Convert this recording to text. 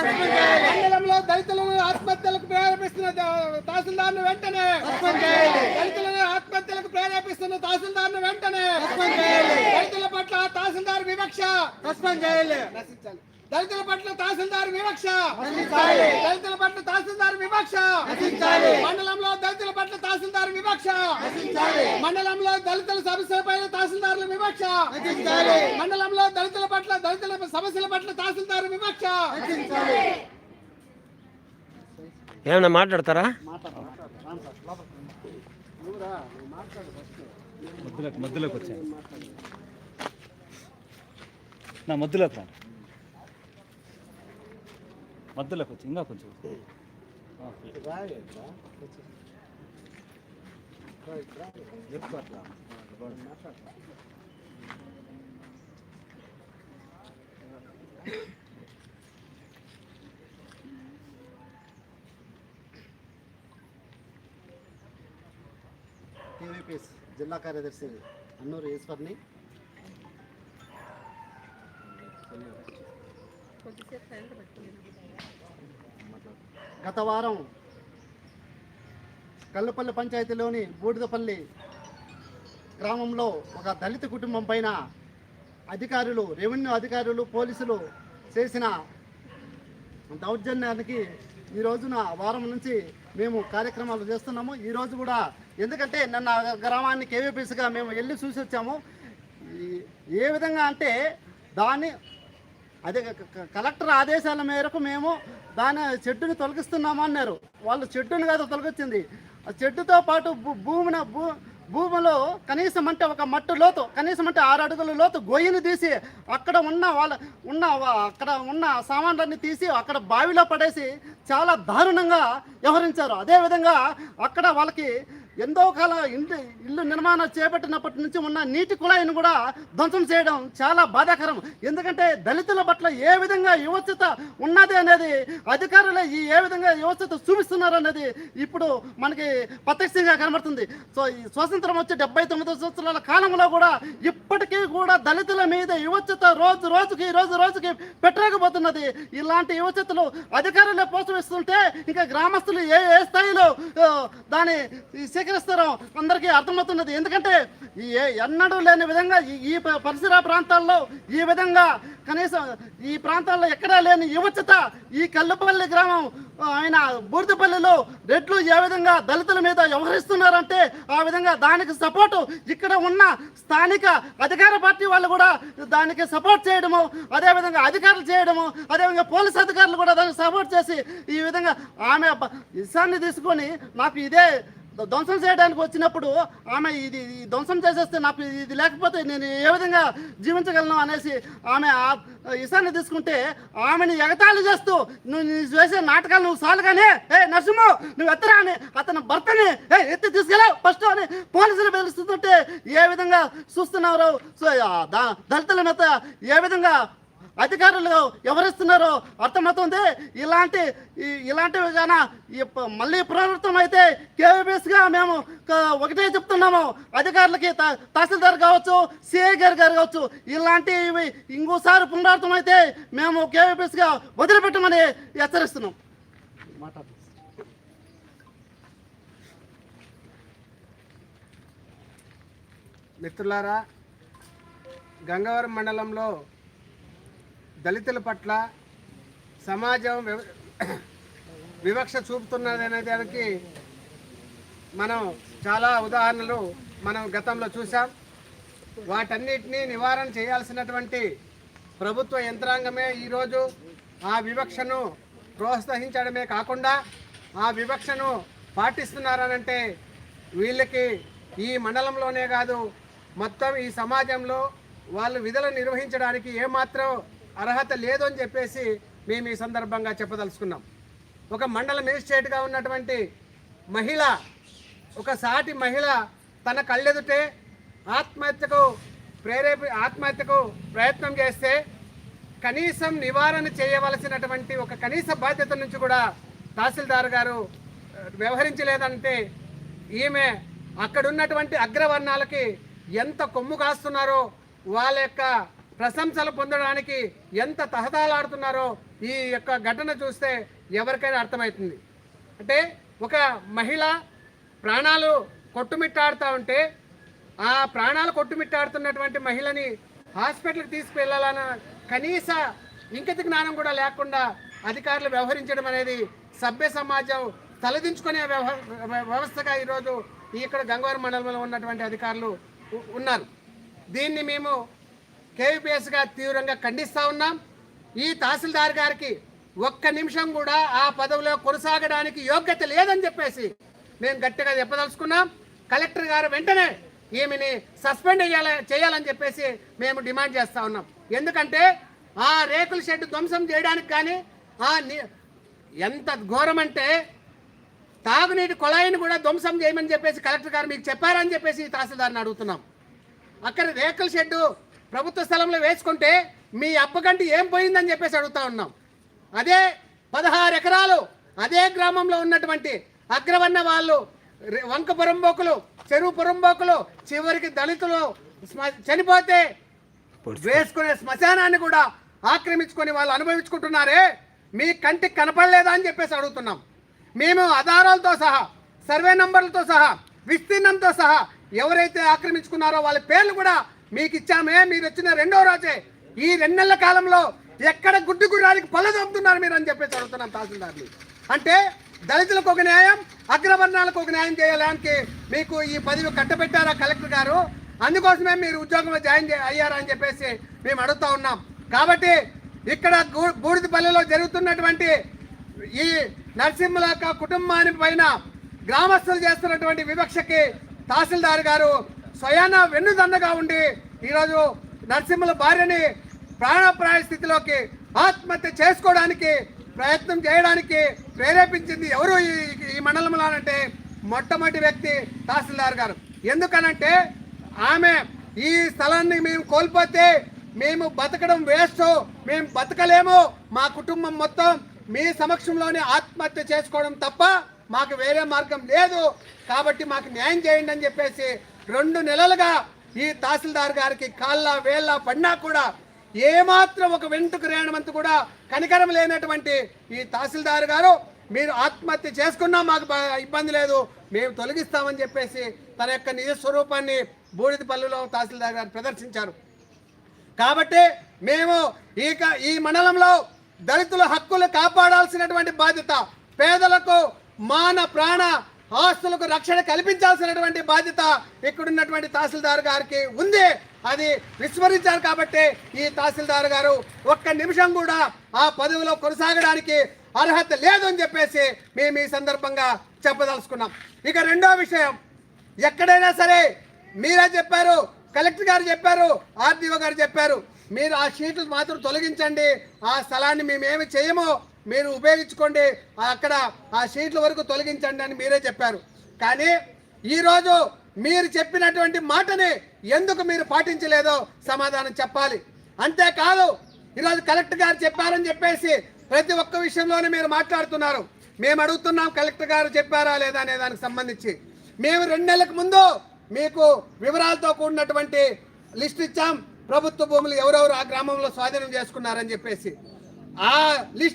మండలంలో దళితులను ఆత్మహత్యలకు ప్రేరేపిస్తున్న తహసీల్దార్ను వెంటనే దళితులను ఆత్మహత్యలకు ప్రేరేపిస్తున్న తహసీల్దార్ను వెంటనే దళితుల పట్ల తహసీల్దార్ వివక్ష నశించాలి దళితుల పట్ల తహసీల్దార్ వివక్ష. దళితుల పట్ల తహసీల్దార్ వివక్ష. మండలంలో దళితుల పట్ల తహసీల్దార్ వివక్ష. మండలంలో దళితుల సమస్యలపై తహసీల్దారుల వివక్ష. మండలంలో దళితుల పట్ల దళితుల సమస్యల పట్ల తహసీల్దార్ వివక్ష. ఏమన్నా మాట్లాడతారా? మధ్యలోకి మధ్యలోకి వచ్చాయి నా మధ్యలోకి మధ్యలోకి వచ్చి ఇంకా కొంచెం టీవీపీఎస్ జిల్లా కార్యదర్శి అన్నూరు ఈశ్వర్ని గత వారం కల్లుపల్లి పంచాయతీలోని బూడిదపల్లి గ్రామంలో ఒక దళిత కుటుంబం పైన అధికారులు రెవెన్యూ అధికారులు పోలీసులు చేసిన దౌర్జన్యానికి ఈ రోజున వారం నుంచి మేము కార్యక్రమాలు చేస్తున్నాము. ఈ రోజు కూడా ఎందుకంటే నిన్న గ్రామానికి గ్రామాన్ని కేవీపీసీగా మేము వెళ్ళి చూసి వచ్చాము ఏ విధంగా అంటే దాన్ని అదే క- కలెక్టర్ ఆదేశాల మేరకు మేము దాని చెట్టుని తొలగిస్తున్నామన్నారు వాళ్ళు చెట్టుని కాదు తొలగించింది ఆ చెట్టుతో పాటు భూ- భూమిన భూ భూమిలో కనీసం అంటే ఒక మట్టు లోతు కనీసం అంటే ఆరు అడుగుల లోతు గొయ్యిని తీసి అక్కడ ఉన్న వాళ్ళ ఉన్న అక్కడ ఉన్న సామాన్లన్నీ తీసి అక్కడ బావిలో పడేసి చాలా దారుణంగా వ్యవహరించారు. అదేవిధంగా అక్కడ వాళ్ళకి ఎంతో కాలం ఇంటి ఇల్లు నిర్మాణం చేపట్టినప్పటి నుంచి ఉన్న నీటి కుళాయిని కూడా ధ్వంసం చేయడం చాలా బాధాకరం. ఎందుకంటే దళితుల పట్ల ఏ విధంగా యువచత ఉన్నది అనేది అధికారులు ఈ ఏ విధంగా యువచత చూపిస్తున్నారు అనేది ఇప్పుడు మనకి ప్రత్యక్షంగా కనబడుతుంది. సో ఈ స్వాతంత్రం వచ్చి డెబ్బై తొమ్మిది సంవత్సరాల కాలంలో కూడా ఇప్పటికీ కూడా దళితుల మీద యువచత రోజు రోజుకి రోజు రోజుకి పెట్టలేకపోతున్నది. ఇలాంటి యువచతలు అధికారులే ప్రోత్సహిస్తుంటే ఇంకా గ్రామస్తులు ఏ ఏ స్థాయిలో దాని స్వీకరిస్తారో అందరికీ అర్థమవుతున్నది. ఎందుకంటే ఏ- ఎన్నడూ లేని విధంగా ఈ- ఈ పరిసర ప్రాంతాల్లో ఈ విధంగా కనీసం ఈ ప్రాంతాల్లో ఎక్కడా లేని యువచత ఈ కల్లుపల్లి గ్రామం ఆయన బూర్దిపల్లిలో రెడ్లు ఏ విధంగా దళితుల మీద వ్యవహరిస్తున్నారంటే ఆ విధంగా దానికి సపోర్టు ఇక్కడ ఉన్న స్థానిక అధికార పార్టీ వాళ్ళు కూడా దానికి సపోర్ట్ చేయడము అదేవిధంగా అధికారులు చేయడము అదేవిధంగా పోలీస్ అధికారులు కూడా దానికి సపోర్ట్ చేసి ఈ విధంగా ఆమె బ- ఇసాన్ని తీసుకొని నాకు ఇదే ధ్వంసం చేయడానికి వచ్చినప్పుడు ఆమె ఇది ధ్వంసం చేసేస్తే నాకు ఇది లేకపోతే నేను ఏ విధంగా జీవించగలను అనేసి ఆమె ఆ ఇసాన్ని తీసుకుంటే ఆమెని ఎగతాళి చేస్తూ నువ్వు నీ చేసే నాటకాలు నువ్వు సాలుగానే ఏ నరసింహు నువ్వు ఎత్తరా అని అతని భర్తని ఏ ఎత్తి తీసుకెళ్ళావు ఫస్ట్ అని పోలీసులు పిలుస్తుంటే ఏ విధంగా చూస్తున్నారు సో దళితుల మీద ఏ విధంగా అధికారులు ఎవరిస్తున్నారో అర్థమవుతుంది. ఇలాంటి ఇలాంటి విధాన మళ్ళీ పునరావృతం అయితే కేవీపీఎస్గా మేము ఒకటే చెప్తున్నాము. అధికారులకి త- తహసీల్దార్ కావచ్చు సిఐ గారు గారు కావచ్చు ఇలాంటివి ఇంకోసారి పునరావృతం అయితే మేము కేవీపీఎస్గా వదిలిపెట్టమని హెచ్చరిస్తున్నాం. మాట్లాడు మిత్రులారా గంగవరం మండలంలో దళితుల పట్ల సమాజం వివ- వివక్ష చూపుతున్నదనే దానికి మనం చాలా ఉదాహరణలు మనం గతంలో చూసాం వాటన్నిటినీ నివారణ చేయాల్సినటువంటి ప్రభుత్వ యంత్రాంగమే ఈరోజు ఆ వివక్షను ప్రోత్సహించడమే కాకుండా ఆ వివక్షను పాటిస్తున్నారనంటే వీళ్ళకి ఈ మండలంలోనే కాదు మొత్తం ఈ సమాజంలో వాళ్ళు విధులు నిర్వహించడానికి ఏమాత్రం అర్హత లేదు అని చెప్పేసి మేము ఈ సందర్భంగా చెప్పదలుచుకున్నాం. ఒక మండల మేజిస్ట్రేట్గా ఉన్నటువంటి మహిళ ఒక సాటి మహిళ తన కళ్ళెదుటే ఆత్మహత్యకు ప్రేరేపి ఆత్మహత్యకు ప్రయత్నం చేస్తే కనీసం నివారణ చేయవలసినటువంటి ఒక కనీస బాధ్యత నుంచి కూడా తహసీల్దార్ గారు వ్యవహరించలేదంటే ఈమె అక్కడున్నటువంటి అగ్రవర్ణాలకి ఎంత కొమ్ము కాస్తున్నారో వాళ్ళ యొక్క ప్రశంసలు పొందడానికి ఎంత తహతాలాడుతున్నారో ఈ యొక్క ఘటన చూస్తే ఎవరికైనా అర్థమవుతుంది. అంటే ఒక మహిళ ప్రాణాలు కొట్టుమిట్టాడుతూ ఉంటే ఆ ప్రాణాలు కొట్టుమిట్టాడుతున్నటువంటి మహిళని హాస్పిటల్కి తీసుకువెళ్ళాలన్న కనీస ఇంకిత జ్ఞానం కూడా లేకుండా అధికారులు వ్యవహరించడం అనేది సభ్య సమాజం తలదించుకునే వ్యవ- వ్యవస్థగా ఈరోజు ఇక్కడ గంగవరం మండలంలో ఉన్నటువంటి అధికారులు ఉన్నారు. దీన్ని మేము కేవీపీఎస్గా తీవ్రంగా ఖండిస్తూ ఉన్నాం. ఈ తహసీల్దార్ గారికి ఒక్క నిమిషం కూడా ఆ పదవిలో కొనసాగడానికి యోగ్యత లేదని చెప్పేసి మేము గట్టిగా చెప్పదలుచుకున్నాం. కలెక్టర్ గారు వెంటనే ఈమెని సస్పెండ్ చేయాల చేయాలని చెప్పేసి మేము డిమాండ్ చేస్తూ ఉన్నాం. ఎందుకంటే ఆ రేకుల షెడ్ ధ్వంసం చేయడానికి కానీ ఆ ఎంత ఘోరం అంటే తాగునీటి కొళాయిని కూడా ధ్వంసం చేయమని చెప్పేసి కలెక్టర్ గారు మీకు చెప్పారని చెప్పేసి తహసీల్దార్ని అడుగుతున్నాం. అక్కడ రేకుల షెడ్డు ప్రభుత్వ స్థలంలో వేసుకుంటే మీ అప్పగంటి ఏం పోయిందని చెప్పేసి అడుగుతా ఉన్నాం. అదే పదహారు ఎకరాలు అదే గ్రామంలో ఉన్నటువంటి అగ్రవన్న వాళ్ళు వంక పొరంబోకులు చెరువు పొరంబోకులు చివరికి దళితులు చనిపోతే వేసుకునే శ్మశానాన్ని కూడా ఆక్రమించుకొని వాళ్ళు అనుభవించుకుంటున్నారే మీ కంటికి కనపడలేదా అని చెప్పేసి అడుగుతున్నాం. మేము ఆధారాలతో సహా సర్వే నంబర్లతో సహా విస్తీర్ణంతో సహా ఎవరైతే ఆక్రమించుకున్నారో వాళ్ళ పేర్లు కూడా మీకు ఇచ్చామే మీరు వచ్చిన రెండో రోజే. ఈ రెండు కాలంలో ఎక్కడ గుడ్డు గుర్రానికి పళ్ళు చంపుతున్నారు మీరు అని చెప్పేసి అడుగుతున్నాం తహసీల్దార్ని. అంటే దళితులకు ఒక న్యాయం అగ్రవర్ణాలకు ఒక న్యాయం చేయడానికి మీకు ఈ పదవి కట్టబెట్టారా కలెక్టర్ గారు? అందుకోసమే మీరు ఉద్యోగంలో జాయిన్ చే- అయ్యారా అని చెప్పేసి మేము అడుగుతా ఉన్నాం. కాబట్టి ఇక్కడ గూ- బూడిదపల్లిలో జరుగుతున్నటువంటి ఈ నరసింహుల యొక్క కుటుంబాని పైన గ్రామస్తులు చేస్తున్నటువంటి వివక్షకి తహసీల్దార్ గారు స్వయాన వెన్నుదండగా ఉండి ఈరోజు నరసింహుల భార్యని ప్రాణప్రాయ స్థితిలోకి ఆత్మహత్య చేసుకోవడానికి ప్రయత్నం చేయడానికి ప్రేరేపించింది ఎవరు ఈ ఈ మండలంలో అంటే మొట్టమొదటి వ్యక్తి తహసీల్దార్ గారు. ఎందుకనంటే ఆమె ఈ స్థలాన్ని మేము కోల్పోతే మేము బతకడం వేస్ట్ మేము బతకలేము మా కుటుంబం మొత్తం మీ సమక్షంలోనే ఆత్మహత్య చేసుకోవడం తప్ప మాకు వేరే మార్గం లేదు కాబట్టి మాకు న్యాయం చేయండి అని చెప్పేసి రెండు నెలలుగా ఈ తహసీల్దార్ గారికి కాళ్ళ వేళ్ళ పడినా కూడా ఏమాత్రం ఒక వెంటుకు రేణమంత కూడా కనికరం లేనటువంటి ఈ తహసీల్దార్ గారు మీరు ఆత్మహత్య చేసుకున్నా మాకు ఇబ్బంది లేదు మేము తొలగిస్తామని చెప్పేసి తన యొక్క నిజ స్వరూపాన్ని బూడిదపల్లిలో తహసీల్దార్ గారు ప్రదర్శించారు. కాబట్టి మేము ఇక ఈ మండలంలో దళితుల హక్కులు కాపాడాల్సినటువంటి బాధ్యత పేదలకు మాన ప్రాణ ఆస్తులకు రక్షణ కల్పించాల్సినటువంటి బాధ్యత ఇక్కడున్నటువంటి తహసీల్దార్ గారికి ఉంది. అది విస్మరించారు కాబట్టి ఈ తహసీల్దార్ గారు ఒక్క నిమిషం కూడా ఆ పదవిలో కొనసాగడానికి అర్హత లేదు అని చెప్పేసి మేము ఈ సందర్భంగా చెప్పదలుచుకున్నాం. ఇక రెండో విషయం ఎక్కడైనా సరే మీరే చెప్పారు కలెక్టర్ గారు చెప్పారు ఆర్డీఓ గారు చెప్పారు మీరు ఆ షీట్లు మాత్రం తొలగించండి ఆ స్థలాన్ని మేమేమి చేయమో మీరు ఉపయోగించుకోండి. అక్కడ ఆ సీట్ల వరకు తొలగించండి అని మీరే చెప్పారు. కానీ ఈరోజు మీరు చెప్పినటువంటి మాటని ఎందుకు మీరు పాటించలేదో సమాధానం చెప్పాలి. అంతేకాదు ఈరోజు కలెక్టర్ గారు చెప్పారని చెప్పేసి ప్రతి ఒక్క విషయంలోనే మీరు మాట్లాడుతున్నారు. మేము అడుగుతున్నాం కలెక్టర్ గారు చెప్పారా లేదా అనే దానికి సంబంధించి. మేము రెండు నెలలకు ముందు మీకు వివరాలతో కూడినటువంటి లిస్ట్ ఇచ్చాం. ప్రభుత్వ భూములు ఎవరెవరు ఆ గ్రామంలో స్వాధీనం చేసుకున్నారని చెప్పేసి. ఆ లిస్ట్